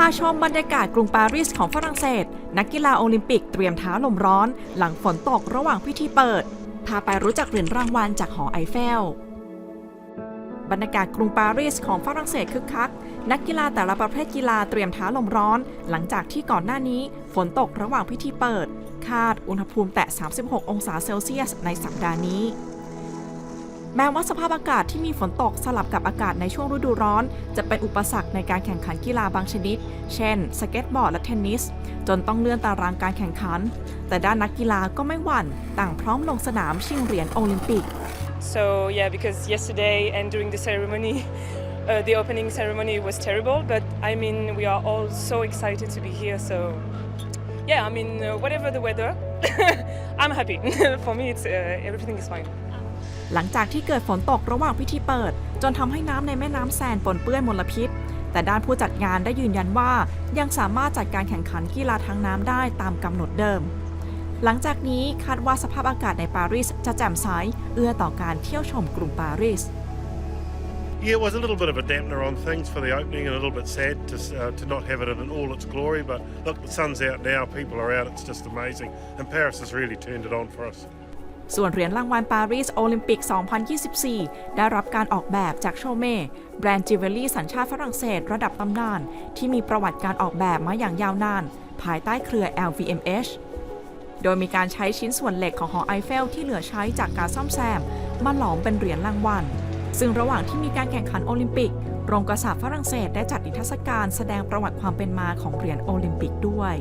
พาชมบรรยากาศกรุงปารีสของฝรั่งเศส นักกีฬาโอลิมปิกเตรียมท้าลมร้อน หลังฝนตกระหว่างพิธีเปิด พาไปรู้จักเหรียญรางวัลจากหอไอเฟล บรรยากาศกรุงปารีสของฝรั่งเศสคึกคัก นักกีฬาแต่ละประเภทกีฬาเตรียมท้าลมร้อน หลังจากที่ก่อนหน้านี้ฝนตกระหว่างพิธีเปิด คาดอุณหภูมิแตะ 36 องศาเซลเซียสในสัปดาห์นี้ แม้ว่าสภาพอากาศที่มีฝนตกสลับกับอากาศในช่วงฤดูร้อน จะเป็นอุปสรรคในการแข่งขันกีฬาบางชนิด เช่น สเก็ตบอร์ดและเทนนิส จนต้องเลื่อนตารางการแข่งขัน แต่ด้านนักกีฬาก็ไม่หวั่น ต่างพร้อมลงสนามชิงเหรียญโอลิมปิก So yeah, because yesterday and during the ceremony, uh, the opening ceremony was terrible. But I mean, we are all so excited to be here. So yeah, I mean, uh, whatever the weather, I'm happy. For me, it's uh, everything is fine. หลังจากที่เกิดฝนตกระหว่างพิธีเปิด จนทำให้น้ำในแม่น้ำแซนปนเปื้อนมลพิษ แต่ด้านผู้จัดงานได้ยืนยันว่า ยังสามารถจัดการแข่งขันกีฬาทางน้ำได้ตามกำหนดเดิม หลังจากนี้คาดว่าสภาพอากาศในปารีสจะแจ่มใสเอื้อต่อการเที่ยวชมกรุงปารีส Yeah, it was a little bit of a dampener on things for the opening and a little bit sad to, uh, to not have it in all its glory. But look, the sun's out now, people are out, it's just amazing. And Paris has really turned it on for us. ส่วนเหรียญรางวัลปารีสโอลิมปิก 2024 ได้รับการออกแบบจากโชเม่ แบรนด์จิวเวลรี่สัญชาติฝรั่งเศสระดับตำนาน ที่มีประวัติการออกแบบมาอย่างยาวนาน ภายใต้เครือ LVMH โดยมีการใช้ชิ้นส่วนเหล็กของหอไอเฟลที่เหลือใช้จากการซ่อมแซม มาหลอมเป็นเหรียญรางวัล ซึ่งระหว่างที่มีการแข่งขันโอลิมปิกโรงกษาปณ์ฝรั่งเศสได้จัดนิทรรศการแสดงประวัติความเป็นมาของเหรียญโอลิมปิกด้วย